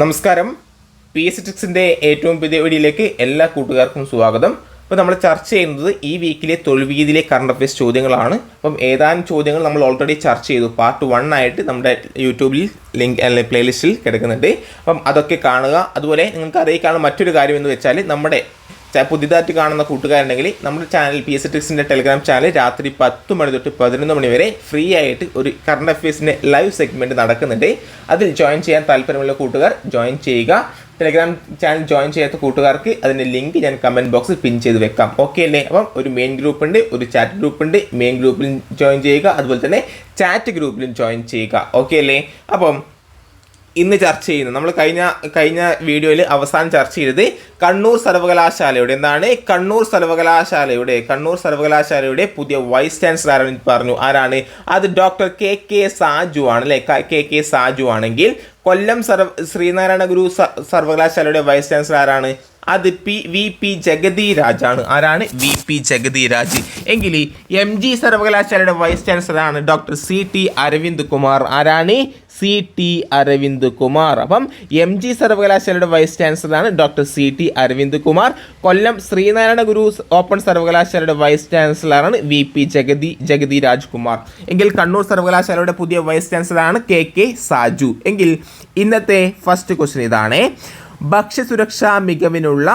നമസ്കാരം. P S ടിക്സിന്റെ ഏറ്റവും പുതിയ വീഡിയോയിലേക്ക് എല്ലാ കൂട്ടുകാർക്കും സ്വാഗതം. അപ്പോൾ നമ്മൾ ചർച്ച ചെയ്യുന്നത് ഈ വീക്കിലെ തൊഴിൽ വീതിയിലെ കറണ്ട് അഫയേഴ്സ് ചോദ്യങ്ങളാണ്. അപ്പം ഏതാനും ചോദ്യങ്ങൾ നമ്മൾ ഓൾറെഡി ചർച്ച ചെയ്തു. പാർട്ട് വൺ ആയിട്ട് നമ്മുടെ യൂട്യൂബിൽ ലിങ്ക് അല്ലെങ്കിൽ പ്ലേലിസ്റ്റിൽ കിടക്കുന്നുണ്ട്. അപ്പം അതൊക്കെ കാണുക. അതുപോലെ നിങ്ങൾക്ക് അറിയിക്കാനുള്ള മറ്റൊരു കാര്യം എന്ന് വെച്ചാൽ നമ്മുടെ പുതിയതായിട്ട് കാണുന്ന കൂട്ടുകാരുണ്ടെങ്കിൽ നമ്മുടെ ചാനൽ പി എസ് ടിക്സിന്റെ ടെലിഗ്രാം ചാനൽ രാത്രി പത്ത് മണി തൊട്ട് പതിനൊന്ന് മണി വരെ ഫ്രീ ആയിട്ട് ഒരു കറണ്ട് അഫയേഴ്സിന്റെ ലൈവ് സെഗ്മെന്റ് നടക്കുന്നുണ്ട്. അതിൽ ജോയിൻ ചെയ്യാൻ താല്പര്യമുള്ള കൂട്ടുകാർ ജോയിൻ ചെയ്യുക. ടെലിഗ്രാം ചാനൽ ജോയിൻ ചെയ്യാത്ത കൂട്ടുകാർക്ക് അതിന്റെ ലിങ്ക് ഞാൻ കമന്റ് ബോക്സിൽ പിൻ ചെയ്ത് വെക്കാം. ഓക്കെ അല്ലേ? അപ്പം ഒരു മെയിൻ ഗ്രൂപ്പ് ഉണ്ട് ഒരു ചാറ്റ് ഗ്രൂപ്പ് ഉണ്ട്. മെയിൻ ഗ്രൂപ്പിൽ ജോയിൻ ചെയ്യുക. അതുപോലെ തന്നെ ചാറ്റ് ഗ്രൂപ്പിലും ജോയിൻ ചെയ്യുക. ഓക്കെ അല്ലേ? അപ്പം ഇന്ന് ചർച്ച ചെയ്യുന്നത് നമ്മൾ കഴിഞ്ഞ കഴിഞ്ഞ വീഡിയോയിൽ അവസാനം ചർച്ച ചെയ്തത് കണ്ണൂർ സർവകലാശാലയുടെ എന്താണ്? കണ്ണൂർ സർവകലാശാലയുടെ കണ്ണൂർ സർവകലാശാലയുടെ പുതിയ വൈസ് ചാൻസലർ പറഞ്ഞു. ആരാണ്? അത് ഡോക്ടർ കെ കെ സാജു ആണ് അല്ലെ? കെ കെ സാജു ആണെങ്കിൽ കൊല്ലം സർവ ശ്രീനാരായണ ഗുരു സർവകലാശാലയുടെ വൈസ് ചാൻസലർ ആരാണ്? അത് പി വി പി ജഗതി ആരാണ്? വി പി ജഗതി രാജ് എങ്കിൽ എം ജി സർവകലാശാലയുടെ vice ചാൻസലറാണ് doctor C T Aravind Kumar. ആരാണ്? C T Aravind Kumar. അപ്പം എം ജി സർവകലാശാലയുടെ vice ചാൻസലറാണ് doctor C T Aravind Kumar. Kollam Sreenarayana Guru open സർവകലാശാലയുടെ vice ചാൻസലറാണ് വി പി ജഗതി ജഗതി രാജ്കുമാർ എങ്കിൽ കണ്ണൂർ സർവകലാശാലയുടെ പുതിയ വൈസ് ചാൻസലറാണ് കെ കെ സാജു. എങ്കിൽ ഇന്നത്തെ ഫസ്റ്റ് ക്വസ്റ്റ്യൻ ഇതാണ്. ഭക്ഷ്യസുരക്ഷാ മികവിനുള്ള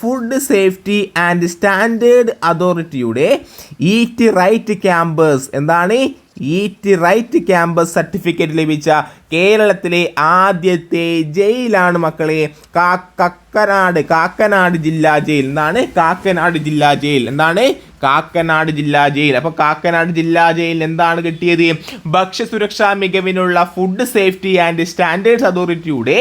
ഫുഡ് സേഫ്റ്റി ആൻഡ് സ്റ്റാൻഡേർഡ് അതോറിറ്റിയുടെ ഈറ്റ് റൈറ്റ് ക്യാമ്പസ് എന്താണ്? ഈറ്റ് റൈറ്റ് ക്യാമ്പസ് സർട്ടിഫിക്കറ്റ് ലഭിച്ച കേരളത്തിലെ ആദ്യത്തെ ജയിലാണ് മക്കളെ. കാക്കനാട് കക്കനാട് ജില്ലാ ജയിൽ. എന്താണ്? കാക്കനാട് ജില്ലാ ജയിൽ. എന്താണ്? കാക്കനാട് ജില്ലാ ജയിൽ. അപ്പോൾ കാക്കനാട് ജില്ലാ ജയിൽ എന്താണ് കിട്ടിയത്? ഭക്ഷ്യസുരക്ഷാ മികവിനുള്ള ഫുഡ് സേഫ്റ്റി ആൻഡ് സ്റ്റാൻഡേർഡ്സ് അതോറിറ്റിയുടെ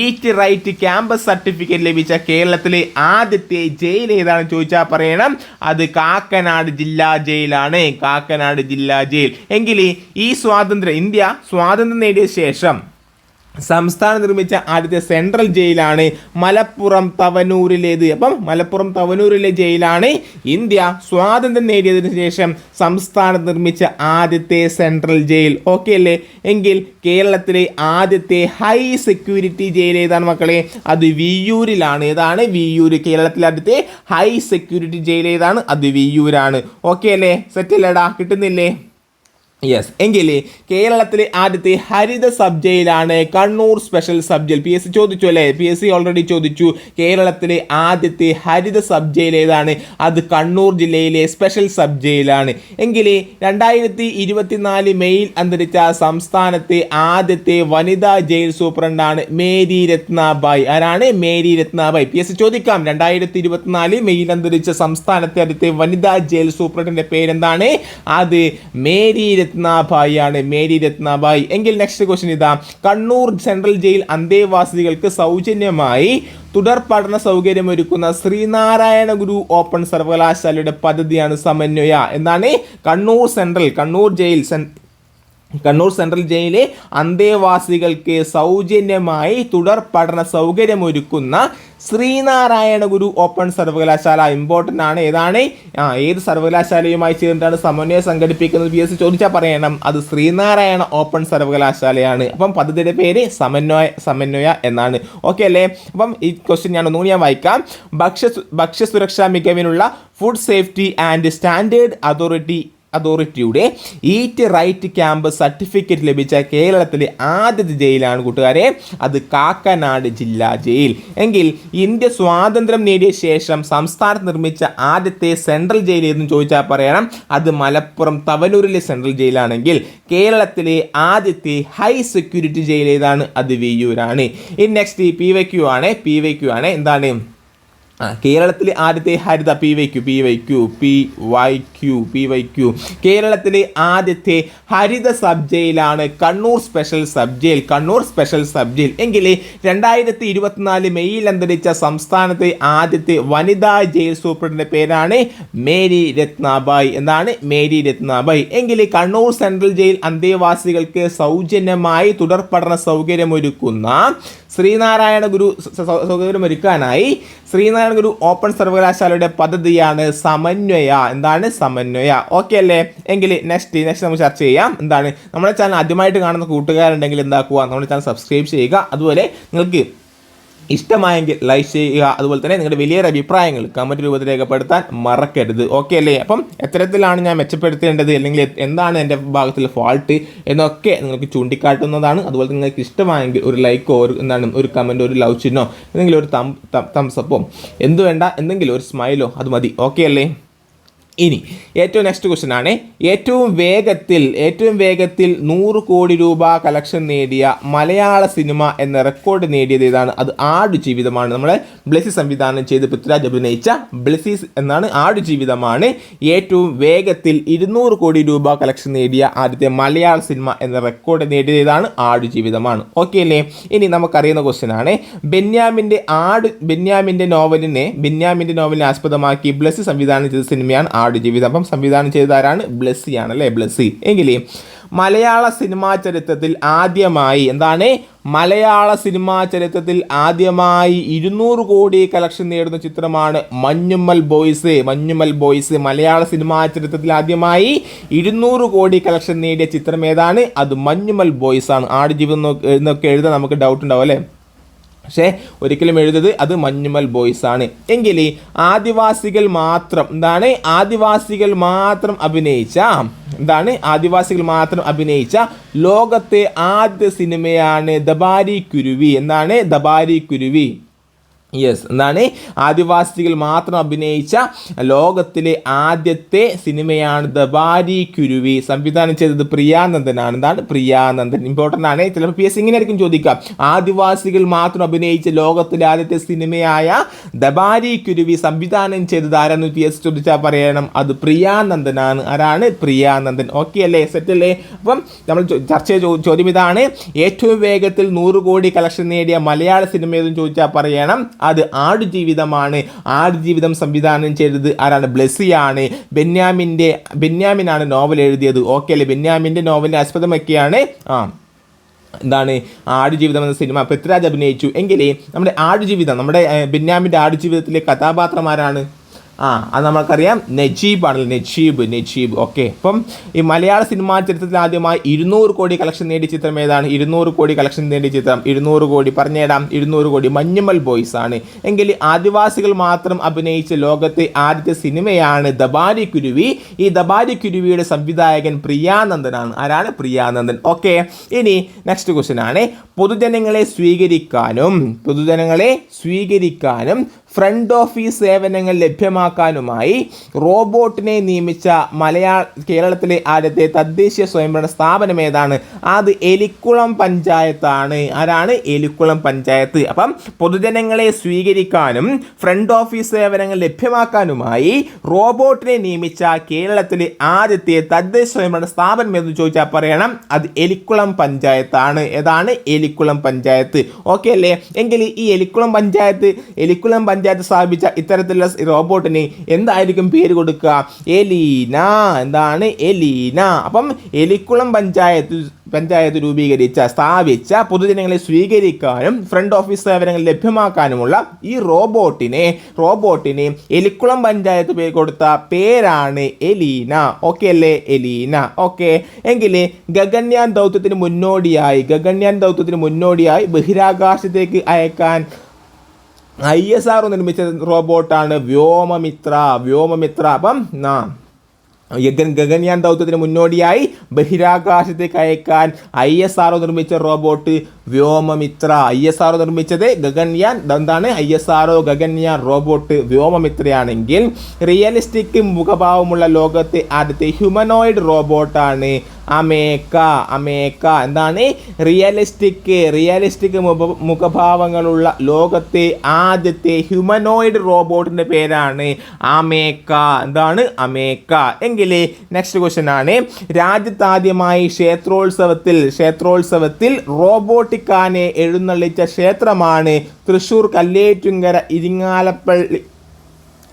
ഈറ്റ് റൈറ്റ് ക്യാമ്പസ് സർട്ടിഫിക്കറ്റ് ലഭിച്ച കേരളത്തിലെ ആദ്യത്തെ ജയിൽ ഏതാണ് ചോദിച്ചാൽ പറയണം? അത് കാക്കനാട് ജില്ലാ ജയിലാണ്. കാക്കനാട് ജില്ലാ ജയിൽ. എങ്കിൽ ഈ സ്വാതന്ത്ര്യം ഇന്ത്യ സ്വാതന്ത്ര്യം നേടിയ ശേഷം സംസ്ഥാനം നിർമ്മിച്ച ആദ്യത്തെ സെൻട്രൽ ജയിലാണ് മലപ്പുറം തവനൂരിലേത്. അപ്പം മലപ്പുറം തവനൂരിലെ ജയിലാണ് ഇന്ത്യ സ്വാതന്ത്ര്യം നേടിയതിനു ശേഷം സംസ്ഥാനം നിർമ്മിച്ച ആദ്യത്തെ സെൻട്രൽ ജയിൽ. ഓക്കെ അല്ലേ? എങ്കിൽ കേരളത്തിലെ ആദ്യത്തെ ഹൈ സെക്യൂരിറ്റി ജയിൽ ഏതാണ് മക്കളെ? അത് വിയൂരിലാണ് ഏതാണ്? വിയൂര് കേരളത്തിലെ ആദ്യത്തെ ഹൈ സെക്യൂരിറ്റി ജയിൽ ഏതാണ്? അത് വിയൂരാണ് ഓക്കെ അല്ലേ? സെറ്റ് അല്ലേടാ? കിട്ടുന്നില്ലേ? യെസ് എങ്കിൽ കേരളത്തിലെ ആദ്യത്തെ ഹരിത sub ജയിലാണ് Kannur special sub jail P S C ചോദിച്ചു അല്ലേ? പി എസ് സി ഓൾറെഡി ചോദിച്ചു. കേരളത്തിലെ ആദ്യത്തെ ഹരിത സബ് ജയിൽ ഏതാണ്? അത് കണ്ണൂർ ജില്ലയിലെ സ്പെഷ്യൽ സബ് ജയിലാണ് എങ്കിൽ രണ്ടായിരത്തി ഇരുപത്തിനാല് മെയിൽ അന്തരിച്ച സംസ്ഥാനത്തെ ആദ്യത്തെ വനിതാ ജയിൽ സൂപ്രണ്ടാണ് മേരി രത്നാബായ്. ആരാണ്? Mary Ratnabai. P S C ചോദിക്കാം. രണ്ടായിരത്തി ഇരുപത്തിനാല് മെയിൽ അന്തരിച്ച സംസ്ഥാനത്തെ ആദ്യത്തെ വനിതാ ജയിൽ സൂപ്രണ്ടിന്റെ പേരെന്താണ്? അത് മേരി രത്നാബായി ആണ് മേരി രത്നാഭായി. എങ്കിൽ നെക്സ്റ്റ് ക്വസ്റ്റ്യൻ ഇതാ. കണ്ണൂർ സെൻട്രൽ ജയിൽ അന്തേവാസികൾക്ക് സൗജന്യമായി തുടർ പഠന സൗകര്യമൊരുക്കുന്ന ശ്രീനാരായണ ഗുരു ഓപ്പൺ സർവകലാശാലയുടെ പദ്ധതിയാണ് സമന്വയ. എന്നാണ് Kannur central Kannur jail Kannur central ജയിലിലെ അന്തേവാസികൾക്ക് സൗജന്യമായി തുടർ പഠന സൗകര്യമൊരുക്കുന്ന ശ്രീനാരായണ ഗുരു ഓപ്പൺ സർവകലാശാല ഇമ്പോർട്ടന്റ് ആണ്. ഏതാണ്? ആ ഏത് സർവകലാശാലയുമായി ചേർന്നിട്ടാണ് സമന്വയം സംഘടിപ്പിക്കുന്നത് പി എസ് ചോദിച്ചാൽ പറയണം. അത് ശ്രീനാരായണ ഓപ്പൺ സർവകലാശാലയാണ്. അപ്പം പദ്ധതിയുടെ പേര് സമന്വയ സമന്വയ എന്നാണ്. ഓക്കെ അല്ലേ? അപ്പം ഈ ക്വസ്റ്റ്യൻ ഞാൻ ഒന്നുകൂടി ഞാൻ വായിക്കാം. ഭക്ഷ്യ സുരക്ഷാ മികവിനുള്ള food safety and standard authority അതോറിറ്റിയുടെ ഈറ്റ് റൈറ്റ് ക്യാമ്പ് സർട്ടിഫിക്കറ്റ് ലഭിച്ച കേരളത്തിലെ ആദ്യത്തെ ജയിലാണ് കൂട്ടുകാരെ. അത് കാക്കനാട് ജില്ലാ ജയിൽ. എങ്കിൽ ഇന്ത്യ സ്വാതന്ത്ര്യം നേടിയ ശേഷം സംസ്ഥാനത്ത് നിർമ്മിച്ച ആദ്യത്തെ സെൻട്രൽ ജയിൽ എന്ന് ചോദിച്ചാൽ പറയണം. അത് മലപ്പുറം തവനൂരിലെ സെൻട്രൽ ജയിലാണെങ്കിൽ കേരളത്തിലെ ആദ്യത്തെ ഹൈ സെക്യൂരിറ്റി ജയിൽ ഏതാണ്? അത് വിയൂരാണ് in next P Y Q ആണ്. പി വൈ ക്യു ആണ്. എന്താണ്? കേരളത്തിലെ ആദ്യത്തെ ഹരിത P Y Q P Y Q P Y Q P Y Q കേരളത്തിലെ ആദ്യത്തെ ഹരിത sub ജയിലാണ് Kannur special sub jail Kannur special sub jail എങ്കിൽ രണ്ടായിരത്തി ഇരുപത്തിനാല് മെയ്യിൽ അന്തരിച്ച സംസ്ഥാനത്തെ ആദ്യത്തെ വനിതാ ജയിൽ സൂപ്രണ്ടിന്റെ പേരാണ് മേരി രത്നാബായ് എന്നാണ് മേരി രത്നാബായ്. എങ്കിൽ കണ്ണൂർ സെൻട്രൽ ജയിൽ അന്തേവാസികൾക്ക് സൗജന്യമായി തുടർ പഠന സൗകര്യമൊരുക്കുന്ന ശ്രീനാരായണ ഗുരു സൗകര്യമൊരുക്കാനായി ശ്രീനാരായണ ഒരു ഓപ്പൺ സർവകലാശാലയുടെ പദ്ധതിയാണ് സമന്വയ. എന്താണ് സമന്വയ? ഓക്കെ അല്ലേ? എങ്കിൽ നെക്സ്റ്റ് നെക്സ്റ്റ് നമുക്ക് ചർച്ച ചെയ്യാം. എന്താണ്? നമ്മുടെ ചാനൽ ആദ്യമായിട്ട് കാണുന്ന കൂട്ടുകാരുണ്ടെങ്കിൽ എന്താക്കുക? നമ്മുടെ ചാനൽ സബ്സ്ക്രൈബ് ചെയ്യുക. അതുപോലെ നിങ്ങൾക്ക് ഇഷ്ടമായെങ്കിൽ ലൈക്ക് ചെയ്യുക. അതുപോലെ തന്നെ നിങ്ങളുടെ വലിയൊരു അഭിപ്രായങ്ങൾ കമന്റ് രൂപത്തിൽ രേഖപ്പെടുത്താൻ മറക്കരുത്. ഓക്കെ അല്ലേ? അപ്പം എത്തരത്തിലാണ് ഞാൻ മെച്ചപ്പെടുത്തേണ്ടത് അല്ലെങ്കിൽ എന്താണ് എന്റെ ഭാഗത്തിൽ ഫാൾട്ട് എന്നൊക്കെ നിങ്ങൾക്ക് ചൂണ്ടിക്കാട്ടുന്നതാണ്. അതുപോലെ തന്നെ നിങ്ങൾക്ക് ഇഷ്ടമായെങ്കിൽ ഒരു ലൈക്കോ ഒരു എന്താണ് ഒരു കമന്റോ ഒരു ലവ് ചിഹ്നോ അല്ലെങ്കിൽ ഒരു തം തംസപ്പോ എന്ത് വേണ്ട എന്തെങ്കിലും ഒരു സ്മൈലോ അത് മതി. ഓക്കെ അല്ലേ? ഇനി ഏറ്റവും നെക്സ്റ്റ് ക്വസ്റ്റ്യൻ ആണ്. ഏറ്റവും വേഗത്തിൽ ഏറ്റവും വേഗത്തിൽ നൂറ് കോടി രൂപ കളക്ഷൻ നേടിയ മലയാള സിനിമ എന്ന റെക്കോർഡ് നേടിയത് ഏതാണ്? അത് ആടു ജീവിതമാണ്. നമ്മളെ ബ്ലസി സംവിധാനം ചെയ്ത് പൃഥ്വിരാജ് അഭിനയിച്ച ബ്ലസീസ് എന്നാണ് ആടു ജീവിതമാണ്. ഏറ്റവും വേഗത്തിൽ ഇരുന്നൂറ് കോടി രൂപ കളക്ഷൻ നേടിയ ആദ്യത്തെ മലയാള സിനിമ എന്ന റെക്കോർഡ് നേടിയത് ഏതാണ്? ആടു ജീവിതമാണ്. ഓക്കെ അല്ലേ? ഇനി നമുക്കറിയുന്ന ക്വസ്റ്റ്യൻ ആണ്. ബെന്യാമിന്റെ ആട് ബെന്യാമിന്റെ നോവലിനെ ബെന്യാമിന്റെ നോവലിനെ ആസ്പദമാക്കി ബ്ലസി സംവിധാനം ചെയ്ത സിനിമയാണ് ആടുജീവിതം അപ്പം സംവിധാനം ചെയ്ത ആരാണ് ബ്ലസ്സി. ആണ് അല്ലേ ബ്ലസ്സി എങ്കിൽ മലയാള സിനിമാ ചരിത്രത്തിൽ ആദ്യമായി എന്താണ്? മലയാള സിനിമാ ചരിത്രത്തിൽ ആദ്യമായി ഇരുന്നൂറ് കോടി കളക്ഷൻ നേടുന്ന ചിത്രമാണ് മഞ്ഞുമ്മൽ ബോയ്സ്. മഞ്ഞുമ്മൽ ബോയ്സ് മലയാള സിനിമാ ചരിത്രത്തിൽ ആദ്യമായി ഇരുന്നൂറ് കോടി കളക്ഷൻ നേടിയ ചിത്രം ഏതാണ്? അത് മഞ്ഞുമ്മൽ ബോയ്സ് ആണ് ആടുജീവിതം നോക്ക് എന്നൊക്കെ എഴുതാൻ നമുക്ക് ഡൗട്ട് ഉണ്ടാവും അല്ലേ? പക്ഷേ ഒരിക്കലും എഴുതത് അത് മഞ്ഞുമൽ ബോയ്സ് ആണ്. എങ്കിൽ ആദിവാസികൾ മാത്രം എന്താണ്? ആദിവാസികൾ മാത്രം അഭിനയിച്ച എന്താണ്? ആദിവാസികൾ മാത്രം അഭിനയിച്ച ലോകത്തെ ആദ്യ സിനിമയാണ് ദബാരി കുരുവി. എന്താണ്? ദബാരി കുരുവി. യെസ് എന്താണ്? ആദിവാസികൾ മാത്രം അഭിനയിച്ച ലോകത്തിലെ ആദ്യത്തെ സിനിമയാണ് ദബാരി കുരുവി. സംവിധാനം ചെയ്തത് പ്രിയാനന്ദനാണ്. എന്താണ്? പ്രിയാനന്ദൻ. ഇമ്പോർട്ടന്റ് ആണ്. ചിലപ്പോൾ പി എസ് ഇങ്ങനെയായിരിക്കും ചോദിക്കാം ആദിവാസികൾ മാത്രം അഭിനയിച്ച ലോകത്തിലെ ആദ്യത്തെ സിനിമയായ ദബാരി കുരുവി സംവിധാനം ചെയ്തത് ആരാന്ന് പി എസ് ചോദിച്ചാൽ പറയണം. അത് പ്രിയാനന്ദനാണ്. ആരാണ്? പ്രിയാനന്ദൻ. ഓക്കെ അല്ലേ? സെറ്റ് അല്ലേ? അപ്പം നമ്മൾ ചർച്ച ചോദ്യം ഇതാണ്. ഏറ്റവും വേഗത്തിൽ നൂറ് കോടി കളക്ഷൻ നേടിയ മലയാള സിനിമ ഏതെന്ന് ചോദിച്ചാൽ പറയണം. അത് ആടുജീവിതമാണ്. ആടുജീവിതം സംവിധാനം ചെയ്തത് ആരാണ്? ബ്ലെസ്സിയാണ്. ബെന്യാമിന്റെ ബെന്യാമിനാണ് നോവൽ എഴുതിയത്. ഓക്കെ അല്ലേ? ബെന്യാമിന്റെ നോവലിനെ ആസ്പദമൊക്കെയാണ്. ആ. എന്താണ്? ആടുജീവിതം എന്ന സിനിമ പൃഥ്വിരാജ് അഭിനയിച്ചു. എങ്കിലേ നമ്മുടെ ആടുജീവിതം നമ്മുടെ ബെന്യാമിന്റെ ആടുജീവിതത്തിലെ ജീവിതത്തിലെ ആരാണ് ആ അത് നമുക്കറിയാം നജീബ് ആണല്ലോ. നജീബ് നജീബ്. ഓക്കെ. അപ്പം ഈ മലയാള സിനിമാ ചരിത്രത്തിൽ ആദ്യമായി ഇരുന്നൂറ് കോടി കളക്ഷൻ നേടിയ ചിത്രം ഏതാണ്? ഇരുന്നൂറ് കോടി കളക്ഷൻ നേടിയ ചിത്രം. ഇരുന്നൂറ് കോടി പറഞ്ഞേടാം. ഇരുന്നൂറ് കോടി മഞ്ഞുമൽ ബോയ്സ് ആണ്. എങ്കിൽ ആദിവാസികൾ മാത്രം അഭിനയിച്ച ലോകത്തെ ആദ്യത്തെ സിനിമയാണ് ദബാരി കുരുവി. ഈ ദബാരി കുരുവിയുടെ സംവിധായകൻ പ്രിയാനന്ദനാണ്. ആരാണ്? പ്രിയാനന്ദൻ. ഓക്കെ. ഇനി നെക്സ്റ്റ് ക്വസ്റ്റ്യൻ ആണ്. പൊതുജനങ്ങളെ സ്വീകരിക്കാനും പൊതുജനങ്ങളെ സ്വീകരിക്കാനും ഫ്രണ്ട് ഓഫീസ് സേവനങ്ങൾ ലഭ്യമാക്കാനുമായി റോബോട്ടിനെ നിയമിച്ച മലയാള കേരളത്തിലെ ആദ്യത്തെ തദ്ദേശീയ സ്വയംഭരണ സ്ഥാപനം ഏതാണ്? അത് എലിക്കുളം പഞ്ചായത്താണ്. ആരാണ്? എലിക്കുളം പഞ്ചായത്ത്. അപ്പം പൊതുജനങ്ങളെ സ്വീകരിക്കാനും ഫ്രണ്ട് ഓഫീസ് സേവനങ്ങൾ ലഭ്യമാക്കാനുമായി റോബോട്ടിനെ നിയമിച്ച കേരളത്തിലെ ആദ്യത്തെ തദ്ദേശ സ്വയംഭരണ സ്ഥാപനം എന്ന് ചോദിച്ചാൽ പറയണം. അത് എലിക്കുളം പഞ്ചായത്താണ്. ഏതാണ്? എലിക്കുളം പഞ്ചായത്ത്. ഓക്കെ അല്ലേ? എങ്കിൽ ഈ എലിക്കുളം പഞ്ചായത്ത് എലിക്കുളം പഞ്ചായത്ത് സ്ഥാപിച്ച ഇത്തരത്തിലുള്ള റോബോട്ടിന് എന്തായിരിക്കും പേര് കൊടുക്കുക? എലീന. എന്താണ്? എലീന. അപ്പം എലിക്കുളം പഞ്ചായത്ത് പഞ്ചായത്ത് രൂപീകരിച്ച സ്ഥാപിച്ച പൊതുജനങ്ങളെ സ്വീകരിക്കാനും ഫ്രണ്ട് ഓഫീസ് സേവനങ്ങൾ ലഭ്യമാക്കാനുമുള്ള ഈ റോബോട്ടിനെ റോബോട്ടിന് എലിക്കുളം പഞ്ചായത്ത് പേര് കൊടുത്ത പേരാണ് എലീന. ഓക്കെ അല്ലേ എലീന? ഓക്കെ. എങ്കിൽ ഗഗന്യാൻ ദൗത്യത്തിന് മുന്നോടിയായി ഗഗന്യാൻ ദൗത്യത്തിന് മുന്നോടിയായി ബഹിരാകാശത്തേക്ക് അയക്കാൻ ഐ എസ് ആർ നിർമ്മിച്ച റോബോട്ടാണ് വ്യോമമിത്ര വ്യോമമിത്ര. അപ്പം ഗഗൻ ഗഗൻയാൻ ദൗത്യത്തിന് മുന്നോടിയായി ബഹിരാകാശത്തേക്ക് അയക്കാൻ ഐ എസ് ആർ നിർമ്മിച്ച robot Vyommitra. I S R നിർമ്മിച്ചത് ഗഗൻയാൻ എന്താണ് I S R Gaganyaan robot വ്യോമമിത്രയാണെങ്കിൽ realistic മുഖഭാവമുള്ള ലോകത്തെ ആദ്യത്തെ ഹ്യൂമനോയിഡ് റോബോട്ടാണ് അമേക്ക അമേക്ക എന്താണ്? റിയലിസ്റ്റിക് റിയലിസ്റ്റിക് മുഖഭാവങ്ങളുള്ള ലോകത്തെ ആദ്യത്തെ ഹ്യൂമനോയിഡ് റോബോട്ടിന്റെ പേരാണ് അമേക്ക എന്താണ്? അമേക്ക എങ്കിൽ നെക്സ്റ്റ് ക്വസ്റ്റ്യൻ ആണ്. രാജ്യത്താദ്യമായി ക്ഷേത്രോത്സവത്തിൽ ക്ഷേത്രോത്സവത്തിൽ റോബോട്ടിക്കാനെ എഴുന്നള്ളിച്ച ക്ഷേത്രമാണ് തൃശ്ശൂർ കല്ലേറ്റുങ്കര ഇരിങ്ങാലപ്പള്ളി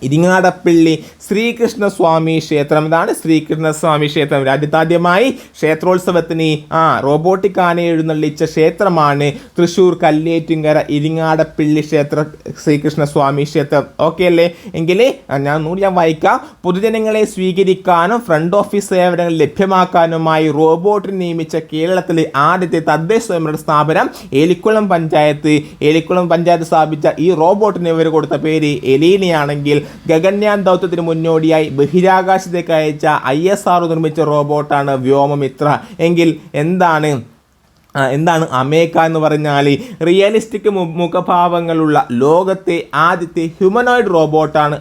ഇരിങ്ങാടപ്പള്ളി ശ്രീകൃഷ്ണസ്വാമി ക്ഷേത്രം. ഇതാണ് ശ്രീകൃഷ്ണസ്വാമി ക്ഷേത്രം. രാജ്യത്താദ്യമായി ക്ഷേത്രോത്സവത്തിന് ആ റോബോട്ടിക് ആന എഴുന്നള്ളിച്ച ക്ഷേത്രമാണ് തൃശ്ശൂർ കല്ലേറ്റുങ്കര ഇരിങ്ങാടപ്പള്ളി ക്ഷേത്ര ശ്രീകൃഷ്ണസ്വാമി ക്ഷേത്രം. ഓക്കെ അല്ലേ? എങ്കിൽ ഞാൻ നൂറ് ഞാൻ വായിക്കാം. പൊതുജനങ്ങളെ സ്വീകരിക്കാനും ഫ്രണ്ട് ഓഫീസ് സേവനങ്ങൾ ലഭ്യമാക്കാനുമായി റോബോട്ടിനെ നിയമിച്ച കേരളത്തിലെ ആദ്യത്തെ തദ്ദേശ സ്വയംഭരണ സ്ഥാപനം എലിക്കുളം പഞ്ചായത്ത്. എലിക്കുളം പഞ്ചായത്ത് സ്ഥാപിച്ച ഈ റോബോട്ടിന് ഇവർ കൊടുത്ത പേര് എലീനയാണെങ്കിൽ ഗഗൻയാൻ ദൗത്യത്തിന് മുന്നോടിയായി ബഹിരാകാശത്തേക്ക് അയച്ച ഐ എസ് ആർ നിർമ്മിച്ച റോബോട്ടാണ് വ്യോമമിത്ര. എങ്കിൽ എന്താണ് എന്താണ് അമേക്ക എന്ന് പറഞ്ഞാൽ റിയലിസ്റ്റിക് മുഖഭാവങ്ങളുള്ള ലോകത്തെ ആദ്യത്തെ ഹ്യൂമനോയിഡ് റോബോട്ടാണ്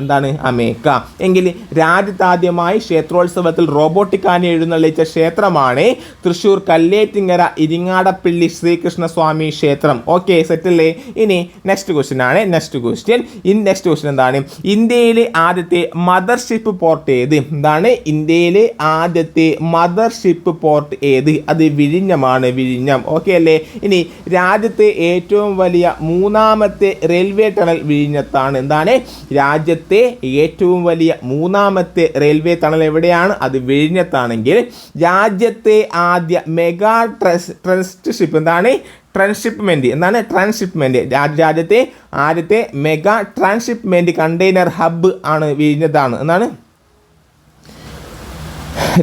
എന്താണ് അമേക്ക എങ്കിൽ രാജ്യത്താദ്യമായി ക്ഷേത്രോത്സവത്തിൽ റോബോട്ടിക് ആന എഴുന്നള്ളിച്ച ക്ഷേത്രമാണ് തൃശ്ശൂർ കല്ലേറ്റിങ്ങര ഇരിങ്ങാടപ്പള്ളി ശ്രീകൃഷ്ണസ്വാമി ക്ഷേത്രം. ഓക്കെ സെറ്റല്ലേ ഇനി നെക്സ്റ്റ് ക്വസ്റ്റ്യൻ ആണ്. Next question in next question എന്താണ്? ഇന്ത്യയിലെ ആദ്യത്തെ മദർഷിപ്പ് പോർട്ട് ഏത്? എന്താണ്? ഇന്ത്യയിലെ ആദ്യത്തെ മദർഷിപ്പ് പോർട്ട് ഏത്? അത് വിഴിഞ്ഞമാണ്. വിഴിഞ്ഞം. ഓക്കെ അല്ലേ? ഇനി രാജ്യത്തെ ഏറ്റവും വലിയ മൂന്നാമത്തെ റെയിൽവേ ടണൽ വിഴിഞ്ഞത്താണ്. എന്താണ്? രാജ്യത്തെ ഏറ്റവും വലിയ മൂന്നാമത്തെ റെയിൽവേ ടണൽ എവിടെയാണ്? അത് വിഴിഞ്ഞത്താണെങ്കിൽ രാജ്യത്തെ ആദ്യ മെഗാ ട്രസ് ട്രസ്റ്റ്ഷിപ്പ് എന്താണ്? ട്രാൻസ്ഷിപ്മെന്റ് എന്താണ്? ട്രാൻസ്ഷിപ്മെന്റ് രാജ്യത്തെ ആദ്യത്തെ മെഗാ ട്രാൻസ്ഷിപ്മെന്റ് കണ്ടെയ്നർ ഹബ്ബ് ആണ് വിഴിഞ്ഞതാണ് എന്താണ്?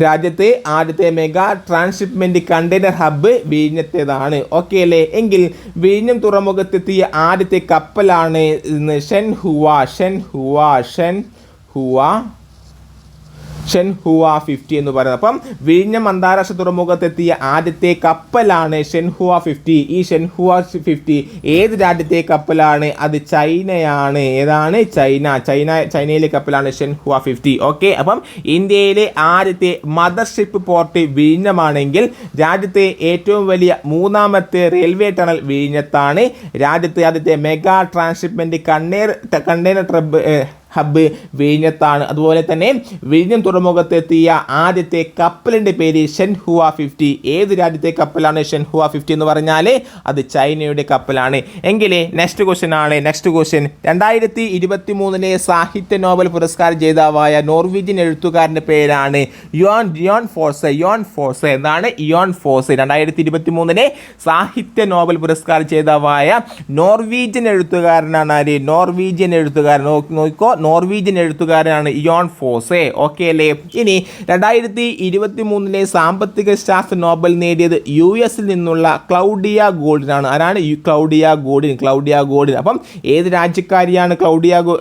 രാജ്യത്തെ ആദ്യത്തെ മെഗാ ട്രാൻസ്ഷിപ്മെന്റ് കണ്ടെയ്നർ ഹബ്ബ് വിഴിഞ്ഞത്തേതാണ്. ഓക്കെ അല്ലേ? എങ്കിൽ വിഴിഞ്ഞം തുറമുഖത്തെത്തിയ ആദ്യത്തെ കപ്പലാണ് ഇന്ന് ഷെൻ ഹുവ ഷെൻ ഹുവ ഷെൻ ഹുവ ഷെൻ ഹുവ ഫിഫ്റ്റി എന്ന് പറയുന്നത്. അപ്പം വിഴിഞ്ഞം അന്താരാഷ്ട്ര തുറമുഖത്തെത്തിയ ആദ്യത്തെ കപ്പലാണ് ഷെൻ ഹുവ ഫിഫ്റ്റി ഈ ഷെൻ ഹുവ ഫിഫ്റ്റി ഏത് രാജ്യത്തെ കപ്പലാണ്? അത് ചൈനയാണ്. ഏതാണ്? ചൈന. ചൈന ചൈനയിലെ കപ്പലാണ് ഷെൻ ഹുവ ഫിഫ്റ്റി ഓക്കെ അപ്പം ഇന്ത്യയിലെ ആദ്യത്തെ മദർഷിപ്പ് പോർട്ട് വിഴിഞ്ഞമാണെങ്കിൽ രാജ്യത്തെ ഏറ്റവും വലിയ മൂന്നാമത്തെ റെയിൽവേ ടണൽ വിഴിഞ്ഞത്താണ്. രാജ്യത്തെ ആദ്യത്തെ മെഗാ ട്രാൻസ്ഷിപ്മെന്റ് കണ്ണേർ കണ്ടെയ്നർ ട്രബ് ഹബ്ബ് വിഴിഞ്ഞത്താണ്. അതുപോലെ തന്നെ വിഴിഞ്ഞം തുറമുഖത്തെത്തിയ ആദ്യത്തെ കപ്പലിന്റെ പേര് ഷെൻഹുവ ഫിഫ്റ്റി. ഏത് രാജ്യത്തെ കപ്പലാണ് ഷെൻഹുവ ഫിഫ്റ്റി എന്ന് പറഞ്ഞാൽ അത് ചൈനയുടെ കപ്പലാണ്. എങ്കിലേ നെക്സ്റ്റ് ക്വസ്റ്റ്യൻ ആണ്. നെക്സ്റ്റ് ക്വസ്റ്റ്യൻ രണ്ടായിരത്തി ഇരുപത്തി മൂന്നിലെ സാഹിത്യ നോബൽ പുരസ്കാര ജേതാവായ നോർവീജിയൻ എഴുത്തുകാരന്റെ പേരാണ് യോൺ യോൺ ഫോർസ് യോൺ ഫോർസ് എന്താണ് യോൺ ഫോർസ് രണ്ടായിരത്തി ഇരുപത്തി മൂന്നിലെ സാഹിത്യ നോബൽ പുരസ്കാര ജേതാവായ നോർവീജിയൻ എഴുത്തുകാരനാണ് ആര്? നോർവീജിയൻ എഴുത്തുകാരൻ. നോക്കി നോക്കിക്കോ. നോർവീജിയൻ എഴുത്തുകാരനാണ് ഇയോൺ ഫോസെ. ഓക്കെ അല്ലേ? ഇനി രണ്ടായിരത്തി ഇരുപത്തി മൂന്നിലെ സാമ്പത്തിക ശാസ്ത്ര നോബൽ നേടിയത് യു എസിൽ നിന്നുള്ള ക്ലൗഡിയ ഗോൾഡിനാണ്. ആരാണ്? Claudia Goldin Claudia Goldin. അപ്പം ഏത് രാജ്യക്കാരിയാണ് ക്ലൗഡിയ ഗോ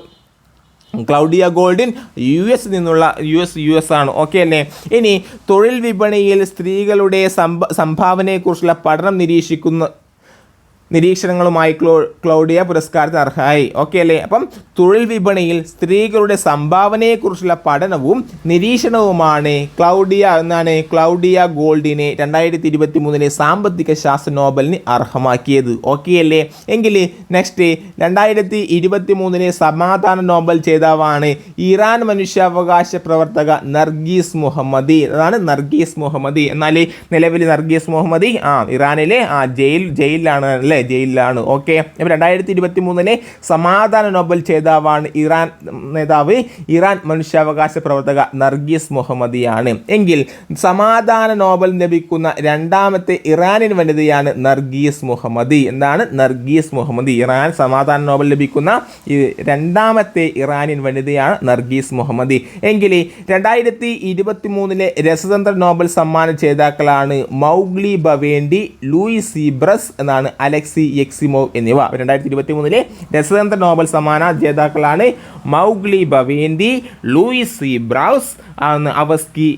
ക്ലൗഡിയ ഗോൾഡിൻ? യു എസ് നിന്നുള്ള യു എസ് യു എസ് ആണ്. ഓക്കെ അല്ലേ? ഇനി തൊഴിൽ വിപണിയിൽ സ്ത്രീകളുടെ സംഭ സംഭാവനയെക്കുറിച്ചുള്ള പഠനം നിരീക്ഷിക്കുന്ന നിരീക്ഷണങ്ങളുമായി ക്ലോ ക്ലൗഡിയ പുരസ്കാരത്തിന് അർഹമായി ഓക്കെ അല്ലേ? അപ്പം തൊഴിൽ വിപണിയിൽ സ്ത്രീകളുടെ സംഭാവനയെക്കുറിച്ചുള്ള പഠനവും നിരീക്ഷണവുമാണ് ക്ലൗഡിയ എന്നാണ് ക്ലൗഡിയ ഗോൾഡിനെ രണ്ടായിരത്തി ഇരുപത്തി മൂന്നിലെ സാമ്പത്തിക ശാസ്ത്ര നോബലിന് അർഹമാക്കിയത്. ഓക്കെ അല്ലേ? എങ്കിൽ നെക്സ്റ്റ് രണ്ടായിരത്തി ഇരുപത്തി മൂന്നിലെ സമാധാന നോബൽ ജേതാവാണ് ഇറാൻ മനുഷ്യാവകാശ പ്രവർത്തക നർഗീസ് മുഹമ്മദി. അതാണ് നർഗീസ് മുഹമ്മദി. എന്നാൽ നിലവിൽ നർഗീസ് മുഹമ്മദി ആ ഇറാനിലെ ആ ജയിൽ ജയിലിലാണ് അല്ലേ? ജയിലിലാണ് ഓക്കെ അപ്പോൾ രണ്ടായിരത്തി ഇരുപത്തി മൂന്നിലെ സമാധാന നോബൽ ജേതാവാണ് ഇറാൻ നേതാവ് ഇറാൻ മനുഷ്യാവകാശ പ്രവർത്തക നർഗീസ് മുഹമ്മദിയാണ് എങ്കിൽ സമാധാന നോബൽ ലഭിക്കുന്ന രണ്ടാമത്തെ ഇറാനിയൻ വനിതയാണ് നർഗീസ് മുഹമ്മദി എന്താണ് നർഗീസ് മുഹമ്മദി ഇറാൻ സമാധാന നോബൽ ലഭിക്കുന്ന രണ്ടാമത്തെ ഇറാനിയൻ വനിതയാണ് നർഗീസ് മുഹമ്മദി എങ്കിൽ രണ്ടായിരത്തി ഇരുപത്തി മൂന്നിലെ രസതന്ത്ര നോബൽ സമ്മാന ജേതാക്കളാണ് മൗഗ്ലി ബവേണ്ടി ലൂയിസ് സീബ്രസ് എന്നാണ് അലക്സി എക്സിമോവ് എന്നിവ. രണ്ടായിരത്തി ഇരുപത്തി മൂന്നിലെ രസതന്ത്ര നോബൽ സമ്മാന ജേതാക്കളാണ് മൗഗ്ലി ബവേന്തി ലൂയിസ് സി ബ്രൗസ് അവസ്കി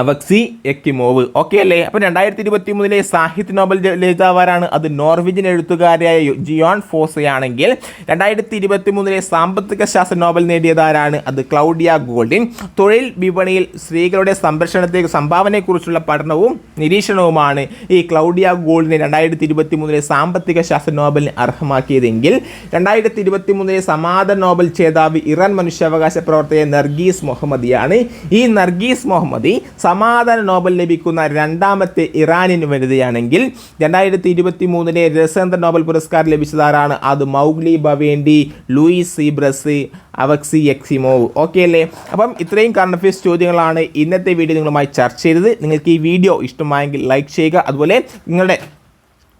അവക്സി എക്കിമോവ്. ഓക്കെ അല്ലേ? അപ്പം രണ്ടായിരത്തി ഇരുപത്തി മൂന്നിലെ സാഹിത്യ നോബൽ ജേതാവാരാണ് അത് നോർവീജിയൻ എഴുത്തുകാരിയായ ജിയോൺ ഫോസയാണെങ്കിൽ രണ്ടായിരത്തി ഇരുപത്തി മൂന്നിലെ സാമ്പത്തിക ശാസ്ത്ര നോബൽ നേടിയതാരാണ് അത് ക്ലൗഡിയ ഗോൾഡിൻ. തൊഴിൽ വിപണിയിൽ സ്ത്രീകളുടെ സംരക്ഷണത്തെ സംഭാവനയെക്കുറിച്ചുള്ള പഠനവും നിരീക്ഷണവുമാണ് ഈ ക്ലൗഡിയ ഗോൾഡിനെ രണ്ടായിരത്തി ഇരുപത്തി മൂന്നിലെ സാമ്പത്തിക ശാസ്ത്ര നോബലിന് അർഹമാക്കിയതെങ്കിൽ രണ്ടായിരത്തി ഇരുപത്തി മൂന്നിലെ സമാധാന നോബൽ ജേതാവ് ഇറാൻ മനുഷ്യാവകാശ പ്രവർത്തകൻ നർഗീസ് മുഹമ്മദിയാണ്. ഈ നർഗീസ് മുഹമ്മദി സമാധാന നോബൽ ലഭിക്കുന്ന രണ്ടാമത്തെ ഇറാനിയൻ വനിതയാണെങ്കിൽ രണ്ടായിരത്തി ഇരുപത്തി മൂന്നിലെ രസേന്ദ്ര നോബൽ പുരസ്കാരം ലഭിച്ചതാരാണ് അത് Mowgli Bawendi Louis Brus Alexei Ekimov. Okay അല്ലേ? അപ്പം ഇത്രയും കറണ്ട് അഫയേഴ്സ് ചോദ്യങ്ങളാണ് ഇന്നത്തെ വീഡിയോ നിങ്ങളുമായി ചർച്ച ചെയ്തത്. നിങ്ങൾക്ക് ഈ വീഡിയോ ഇഷ്ടമായെങ്കിൽ ലൈക്ക് ചെയ്യുക. അതുപോലെ നിങ്ങളുടെ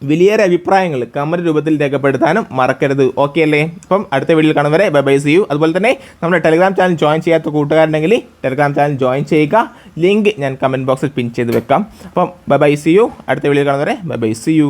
വലിയേറെ അഭിപ്രായങ്ങൾ കമന്റ് രൂപത്തിൽ രേഖപ്പെടുത്താനും മറക്കരുത്. ഓക്കെ അല്ലേ? അപ്പം അടുത്ത വീഡിയോയിൽ കാണും വരെ. ബൈ ബൈ സി യു അതുപോലെ തന്നെ നമ്മുടെ ടെലിഗ്രാം ചാനൽ ജോയിൻ ചെയ്യാത്ത കൂട്ടുകാരുണ്ടെങ്കിൽ ടെലിഗ്രാം ചാനൽ ജോയിൻ ചെയ്യുക. ലിങ്ക് ഞാൻ കമന്റ് ബോക്സിൽ പിൻ ചെയ്ത് വെക്കാം. അപ്പം ബൈ ബൈ സി യു അടുത്ത വീഡിയോയിൽ കാണും വരെ. Bye bye C U